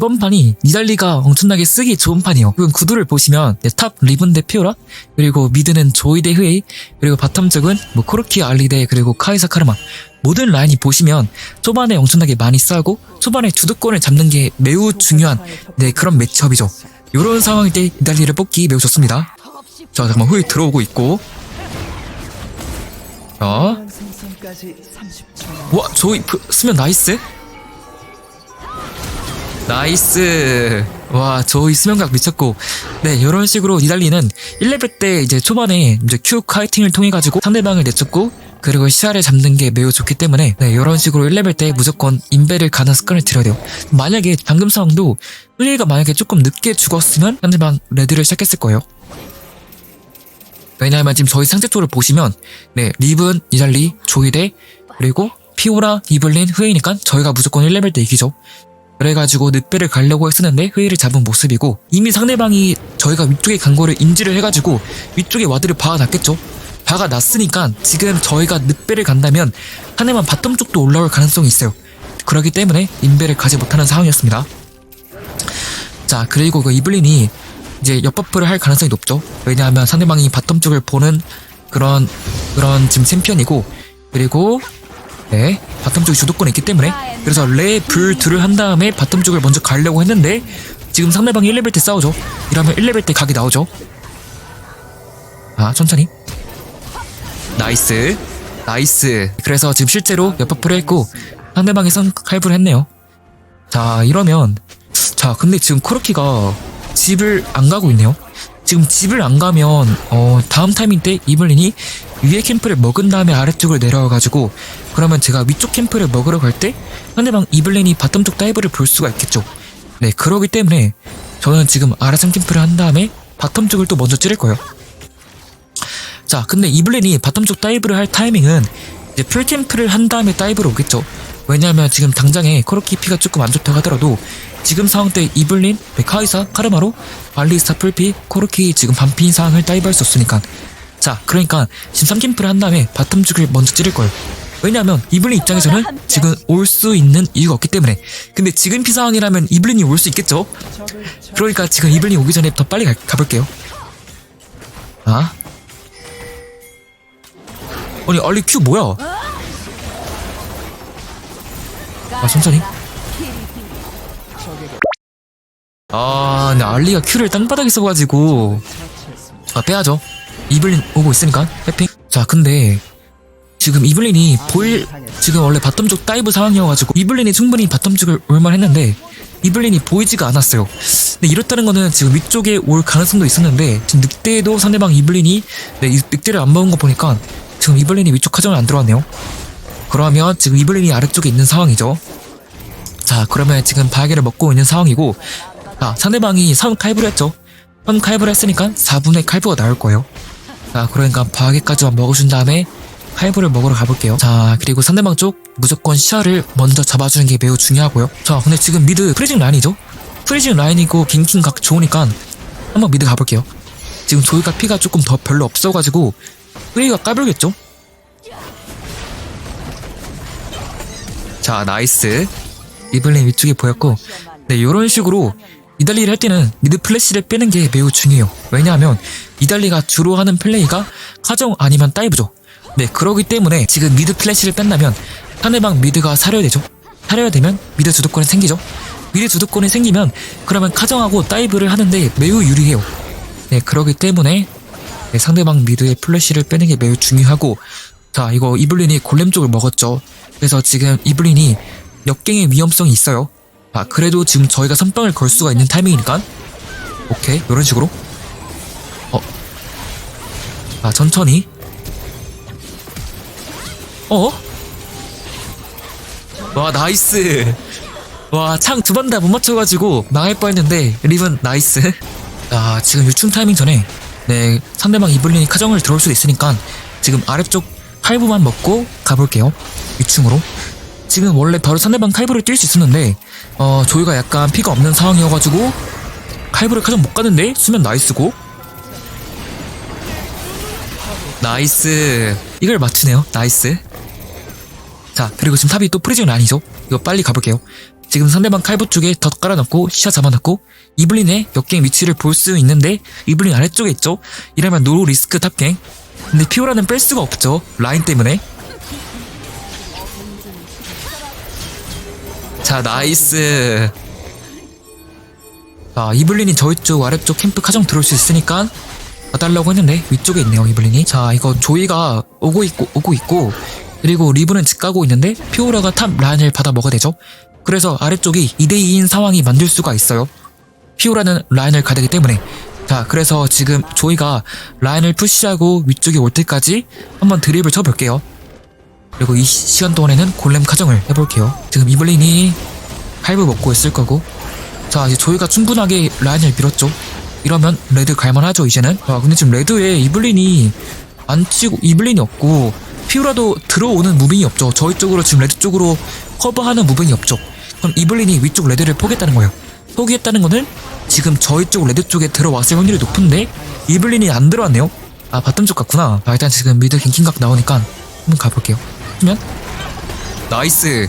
이번 판이 니달리가 엄청나게 쓰기 좋은 판이에요. 이건 구도를 보시면 네, 탑 리븐 대 피오라 그리고 미드는 조이 대 흐웨이 그리고 바텀 쪽은 뭐 코르키 알리 대 그리고 카이사 카르마 모든 라인이 보시면 초반에 엄청나게 많이 싸우고 초반에 주도권을 잡는 게 매우 중요한 네 그런 매치업이죠. 이런 상황일 때 니달리를 뽑기 매우 좋습니다. 자 잠깐만 후에 들어오고 있고 자 생성까지 30초. 와, 조이 프, 쓰면 나이스. 나이스. 와, 조이 수면각 미쳤고. 네, 이런 식으로 니달리는 1레벨 때 이제 초반에 이제 큐 카이팅을 통해 가지고 상대방을 내쫓고 그리고 시야를 잡는 게 매우 좋기 때문에 네, 이런 식으로 1레벨 때 무조건 인베를 가는 습관을 들여야 돼요. 만약에 방금 상황도 플레이가 만약에 조금 늦게 죽었으면 상대방 레드를 시작했을 거예요. 왜냐하면 지금 저희 상대 쪽을 보시면 네 리븐, 니달리, 조이데 그리고 피오라, 이블린, 흐웨이니까 저희가 무조건 1레벨 때 이기죠. 그래가지고 늑배를 가려고 했었는데 흐웨이를 잡은 모습이고 이미 상대방이 저희가 위쪽에 간 거를 인지를 해가지고 위쪽에 와드를 박아놨겠죠. 박아놨으니까 지금 저희가 늑배를 간다면 상대방 바텀 쪽도 올라올 가능성이 있어요. 그렇기 때문에 인베를 가지 못하는 상황이었습니다. 자 그리고 그 이블린이 이제 옆버프를 할 가능성이 높죠. 왜냐하면 상대방이 바텀 쪽을 보는 그런 그런 지금 챔피언이고 그리고 네 바텀 쪽에 주도권이 있기 때문에 그래서 레, 불, 둘을 한 다음에 바텀 쪽을 먼저 가려고 했는데 지금 상대방이 1레벨 때 싸우죠. 이러면 1레벨 때 각이 나오죠. 아 천천히 나이스 나이스 그래서 지금 실제로 옆버프를 했고 상대방이 선 칼부를 했네요. 자 이러면 자 근데 지금 코르키가 집을 안 가고 있네요. 지금 집을 안 가면 어 다음 타이밍 때 이블린이 위에 캠프를 먹은 다음에 아래쪽으로 내려와가지고 그러면 제가 위쪽 캠프를 먹으러 갈 때 상대방 이블린이 바텀 쪽 다이브를 볼 수가 있겠죠. 네 그러기 때문에 저는 지금 아래쪽 캠프를 한 다음에 바텀 쪽을 또 먼저 찌를 거예요. 자 근데 이블린이 바텀 쪽 다이브를 할 타이밍은 이제 풀 캠프를 한 다음에 다이브로 오겠죠. 왜냐하면 지금 당장에 코르키 피가 조금 안 좋다고 하더라도 지금 상황 때 이블린, 네, 카이사, 카르마로 알리스타 풀피, 코르키 지금 반피인 상황을 다이브할 수 없으니까. 자 그러니까 지금 3캠프를 한 다음에 바텀 쪽을 먼저 찌를 거예요. 왜냐하면 이블린 입장에서는 지금 올 수 있는 이유가 없기 때문에. 근데 지금 피 상황이라면 이블린이 올 수 있겠죠? 그러니까 지금 이블린 오기 전에 더 빨리 가, 가볼게요. 아? 아니 알리 큐 뭐야? 아 천천히 근데 알리가 큐를 땅바닥에 써가지고 아 빼야죠. 이블린 오고 있으니까 해핑 자 근데 지금 이블린이 보일 지금 원래 바텀 쪽 다이브 상황이어가지고 이블린이 충분히 바텀 쪽을 올만 했는데 이블린이 보이지가 않았어요. 근데 이렇다는 거는 지금 위쪽에 올 가능성도 있었는데 지금 늑대도 상대방 이블린이 네, 이 늑대를 안 먹은 거 보니까 지금 이블린이 위쪽 카정을 안 들어왔네요. 그러면 지금 이블린이 아래쪽에 있는 상황이죠. 자 그러면 지금 바야게를 먹고 있는 상황이고 자 상대방이 3 칼부를 했죠. 3 칼부를 했으니까 4분의 칼부가 나올 거예요. 자 그러니까 바야게까지만 먹어준 다음에 칼부를 먹으러 가볼게요. 자 그리고 상대방 쪽 무조건 시야를 먼저 잡아주는 게 매우 중요하고요. 자 근데 지금 미드 프리징 라인이죠? 프리징 라인이고 긴킹 각 좋으니까 한번 미드 가볼게요. 지금 조이가 피가 조금 더 별로 없어가지고 프레이가 까불겠죠? 자 나이스. 이블린 위쪽에 보였고 네 이런 식으로 이달리를 할 때는 미드 플래시를 빼는 게 매우 중요해요. 왜냐하면 이달리가 주로 하는 플레이가 카정 아니면 다이브죠. 네 그러기 때문에 지금 미드 플래시를 뺀다면 상대방 미드가 사려야 되죠. 사려야 되면 미드 주도권이 생기죠. 미드 주도권이 생기면 그러면 카정하고 다이브를 하는데 매우 유리해요. 네 그러기 때문에 네, 상대방 미드의 플래시를 빼는 게 매우 중요하고 자 이거 이블린이 골렘 쪽을 먹었죠. 그래서 지금 이블린이 역갱의 위험성이 있어요 아 그래도 지금 저희가 선빵을 걸 수가 있는 타이밍이니까. 오케이 이런 식으로. 어. 아 천천히. 어? 와 나이스. 와 창 두 번 다 못 맞춰가지고 망할 뻔했는데 리븐 나이스. 아 지금 유충 타이밍 전에 네 상대방 이블린이 카정을 들어올 수도 있으니까 지금 아래쪽 칼부만 먹고 가볼게요. 유충으로 지금 원래 바로 상대방 칼부를 뛸 수 있었는데 어 조이가 약간 피가 없는 상황이어가지고 칼부를 카정 못 가는데 수면 나이스고. 나이스. 이걸 맞추네요. 나이스. 자 그리고 지금 탑이 또 프리징 라인이죠. 이거 빨리 가볼게요. 지금 상대방 칼부 쪽에 덧 깔아놓고 시야 잡아놓고 이블린의 역갱 위치를 볼 수 있는데 이블린 아래쪽에 있죠? 이러면 노 리스크 탑갱. 근데 피오라는 뺄 수가 없죠. 라인 때문에 자 나이스. 자 이블린이 저희 쪽 아래쪽 캠프 카정 들어올 수 있으니까 봐달라고 했는데 위쪽에 있네요 이블린이. 자 이거 조이가 오고 있고 오고 있고 그리고 리브는 집 가고 있는데 피오라가 탑 라인을 받아 먹어야 되죠. 그래서 아래쪽이 2대2인 상황이 만들 수가 있어요. 피오라는 라인을 가야 되기 때문에. 자 그래서 지금 조이가 라인을 푸시하고 위쪽에 올 때까지 한번 드립을 쳐볼게요 그리고 이 시- 시간 동안에는 골렘 카정을 해볼게요. 지금 이블린이 할부 먹고 있을 거고 자 이제 조이가 충분하게 라인을 밀었죠. 이러면 레드 갈만하죠 이제는? 아 근데 지금 레드에 이블린이 안 치고 이블린이 없고 피오라도 들어오는 무빙이 없죠. 저희 쪽으로 지금 레드 쪽으로 커버하는 무빙이 없죠. 그럼 이블린이 위쪽 레드를 포기했다는 거예요. 포기했다는 거는 지금 저희 쪽 레드 쪽에 들어왔을 확률이 높은데 이블린이 안 들어왔네요. 아 바텀 쪽 같구나. 아 일단 지금 미드 갱킹각 나오니까 한번 가볼게요 면 나이스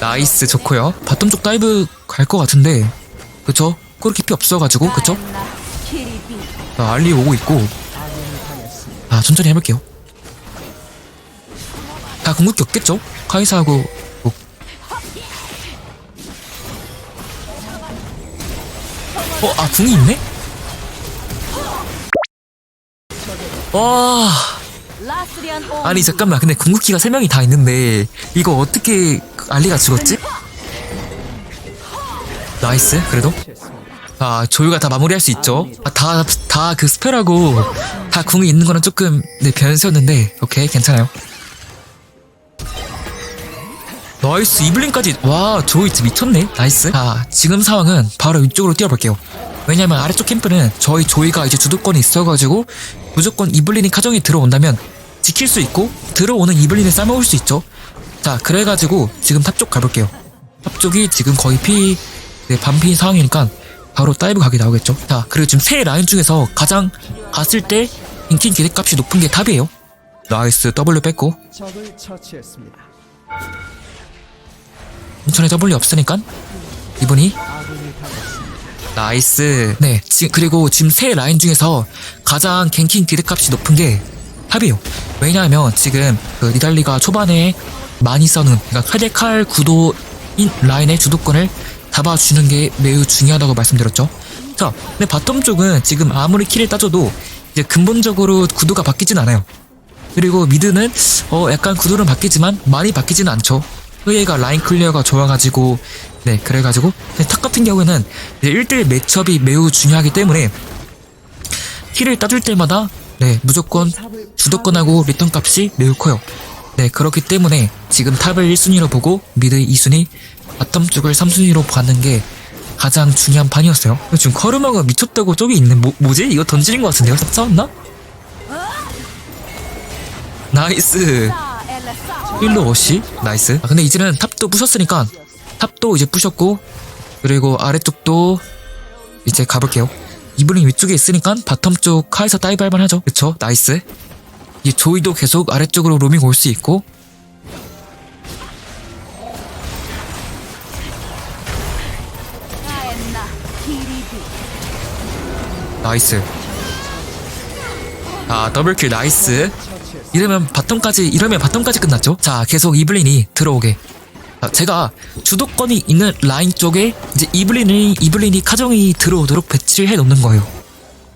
나이스 좋고요 바텀 쪽 다이브 갈 것 같은데 그쵸? 피 없어가지고 그쵸? 자, 알리 오고 있고 아 천천히 해볼게요 다 궁극기 없겠죠? 카이사하고 뭐. 어? 아 궁이 있네? 와. 아니 잠깐만. 근데 궁극기가 3명이 다 있는데 이거 어떻게 알리가 죽었지? 나이스 그래도. 아 조유가 다 마무리할 수 있죠. 아, 다다 그 스펠하고 다 궁이 있는 거는 조금 네 변수였는데. 오케이 괜찮아요. 나이스 이블린까지. 와 조이 진짜 미쳤네. 나이스. 자 지금 상황은 바로 위쪽으로 뛰어볼게요. 왜냐면 아래쪽 캠프는 저희 조이가 이제 주도권이 있어가지고 무조건 이블린이 카정이 들어온다면 지킬 수 있고 들어오는 이블린을 싸먹을 수 있죠 자 그래가지고 지금 탑 쪽 가볼게요 탑 쪽이 지금 거의 피 네, 반피 상황이니까 바로 다이브 각이 나오겠죠 자 그리고 지금 세 라인 중에서 가장 갔을 때 인킨 기대값이 높은 게 탑이에요 나이스 W 뺐고. 인천에 W 없으니까 이분이. 나이스. 네 지, 그리고 지금 세 라인 중에서 가장 갱킹 기대값이 높은 게 탑이에요. 왜냐하면 지금 그 니달리가 초반에 많이 써는 그러니까 칼대칼 구도인 라인의 주도권을 잡아주는 게 매우 중요하다고 말씀드렸죠. 자 근데 바텀 쪽은 지금 아무리 킬을 따져도 이제 근본적으로 구도가 바뀌진 않아요. 그리고 미드는 어 약간 구도는 바뀌지만 많이 바뀌지는 않죠. 흐예가 라인 클리어가 좋아가지고 네 그래가지고 탑 같은 경우에는 이제 1대1 매첩이 매우 중요하기 때문에 킬을 따줄 때마다 네 무조건 주도권하고 리턴 값이 매우 커요. 네 그렇기 때문에 지금 탑을 1순위로 보고 미드 2순위 바텀 쪽을 3순위로 가는 게 가장 중요한 판이었어요. 지금 커르마가 미쳤다고 저기 있는 뭐, 뭐지? 이거 던지는 것 같은데요? 싸웠나? 나이스 일로 워시 나이스 아, 근데 이제는 탑도 부셨으니까 탑도 이제 부셨고 그리고 아래쪽도 이제 가볼게요. 이블린 위쪽에 있으니까 바텀 쪽 카에서 다이브 할만 하죠? 그쵸? 나이스. 이 조이도 계속 아래쪽으로 로밍 올 수 있고. 나이스. 아 더블킬 나이스. 이러면 바텀까지 이러면 바텀까지 끝났죠? 자 계속 이블린이 들어오게. 아, 제가 주도권이 있는 라인 쪽에 이제 이블린이 이블린이 카정이 들어오도록 배치를 해 놓는 거예요.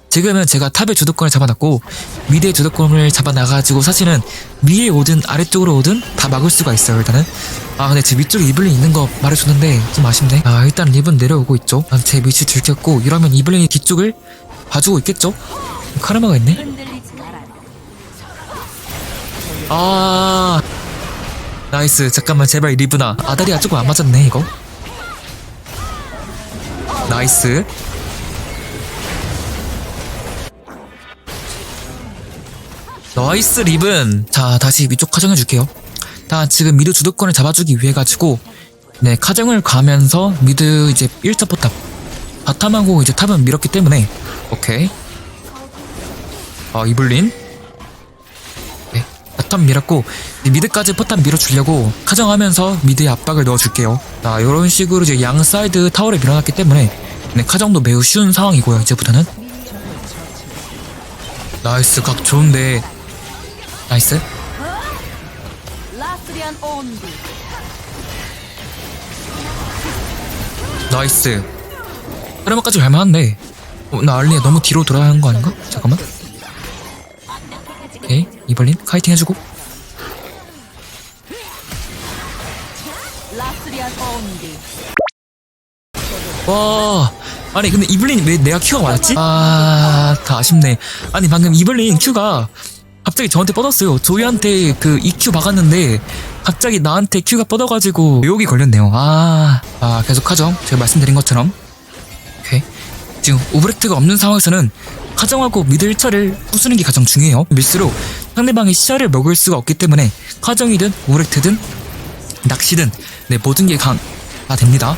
지금은 제가 탑의 주도권을 잡아놨고 미드의 주도권을 잡아놔가지고 사실은 위에 오든 아래쪽으로 오든 다 막을 수가 있어요 일단은. 아 근데 제 위쪽에 이블린 있는 거 말해줬는데 좀 아쉽네. 아 일단 립은 내려오고 있죠. 아, 제 위치 들켰고 이러면 이블린이 뒤쪽을 봐주고 있겠죠? 카르마가 있네? 아 나이스. 잠깐만 제발 리브나. 아다리가 조금 안 맞았네 이거. 나이스. 나이스 리븐. 자 다시 위쪽 카정해 줄게요. 다 지금 미드 주도권을 잡아주기 위해 가지고 네 카정을 가면서 미드 이제 1차 포탑. 바텀하고 이제 탑은 밀었기 때문에. 오케이. 아 이블린. 네, 포탑 밀었고 미드까지 포탑 밀어주려고 카정하면서 미드에 압박을 넣어줄게요. 자 이런 식으로 이제 양 사이드 타워를 밀어놨기 때문에 네, 카정도 매우 쉬운 상황이고요. 이제부터는 나이스 각 좋은데 나이스 나이스 드라마까지 갈만한데 어, 나 알리에 너무 뒤로 돌아야 하는 거 아닌가? 잠깐만 오케이. 이벌린 카이팅 해주고. 와. 아니 근데 이블린 왜 내가 큐가 맞았지? 아다 아쉽네. 아니 방금 이블린 큐가 갑자기 저한테 뻗었어요. 조이한테 그 EQ 박았는데 갑자기 나한테 큐가 뻗어가지고 욕이 걸렸네요. 아, 아 계속하죠. 제가 말씀드린 것처럼. 오케이. 지금 오브렉트가 없는 상황에서는 카정하고 미드 1차를 부수는 게 가장 중요해요. 밀수록 상대방의 시야를 먹을 수가 없기 때문에 카정이든 오브렉트든 낚시든 네 모든 게 강 다 됩니다.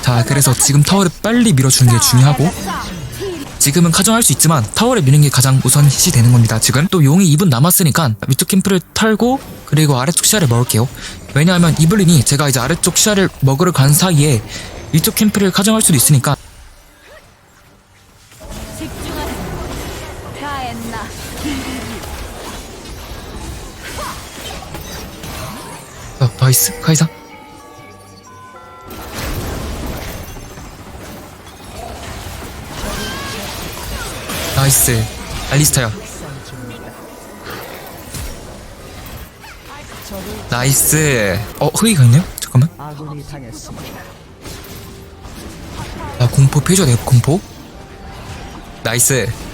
자 그래서 지금 타워를 빨리 밀어주는 게 중요하고 지금은 카정할 수 있지만 타워를 미는 게 가장 우선시 되는 겁니다 지금. 또 용이 2분 남았으니까 위쪽 캠프를 털고 그리고 아래쪽 시야를 먹을게요. 왜냐하면 이블린이 제가 이제 아래쪽 시야를 먹으러 간 사이에 위쪽 캠프를 카정할 수도 있으니까 나이스 카이사. 나이스. 알리스타야. 나이스. 어 흐이가 있네요? 잠깐만. 나 공포 펴줘야 돼 공포. 나이스. 네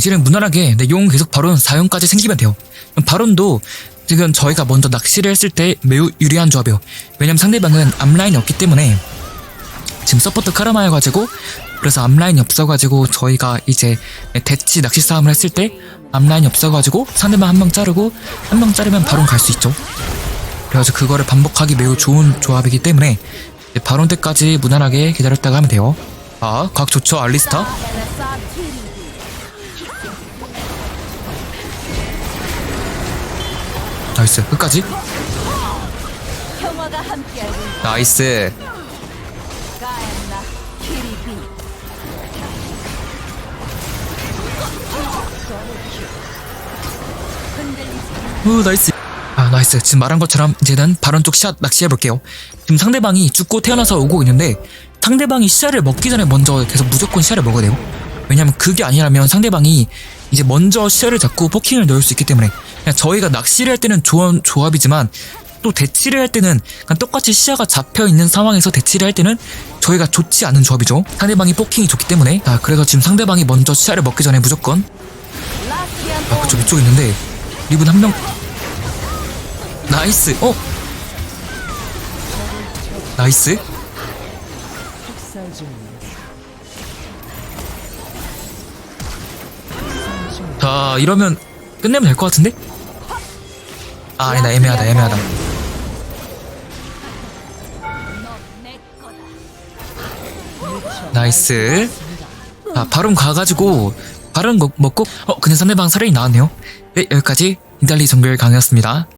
이제는 무난하게 네, 용 계속 바론 4용까지 생기면 돼요. 바론도 지금 저희가 먼저 낚시를 했을 때 매우 유리한 조합이에요. 왜냐면 상대방은 앞라인이 없기 때문에 지금 서포트 카르마여 가지고 그래서 앞라인이 없어가지고 저희가 이제 대치 낚시 싸움을 했을 때 앞라인이 없어가지고 상대방 한 명 자르고 한 명 자르면 바론 갈 수 있죠. 그래서 그거를 반복하기 매우 좋은 조합이기 때문에 바론 때까지 무난하게 기다렸다가 하면 돼요. 아, 각 좋죠, 알리스타? 나이스, 끝까지. 나이스. 우, 나이스. 아, 나이스. 지금 말한 것처럼 이제는 바론 쪽 샷 낚시해볼게요. 지금 상대방이 죽고 태어나서 오고 있는데 상대방이 시야를 먹기 전에 먼저 계속 무조건 시야를 먹어야 돼요. 왜냐면 그게 아니라면 상대방이 이제 먼저 시야를 잡고 포킹을 넣을 수 있기 때문에 저희가 낚시를 할 때는 좋은 조합이지만 또 대치를 할 때는 똑같이 시야가 잡혀 있는 상황에서 대치를 할 때는 저희가 좋지 않은 조합이죠. 상대방이 포킹이 좋기 때문에. 아, 그래서 지금 상대방이 먼저 시야를 먹기 전에 무조건 아, 그쪽 이쪽에 있는데 리븐 한 명. 나이스. 어? 나이스. 자, 이러면 끝내면 될 것 같은데? 아, 아니다. 애매하다. 애매하다. 나이스. 자, 바론 가가지고 먹- 먹고 어, 근데 상대방 살인이 나왔네요. 네, 여기까지 인달리 정글 강이었습니다.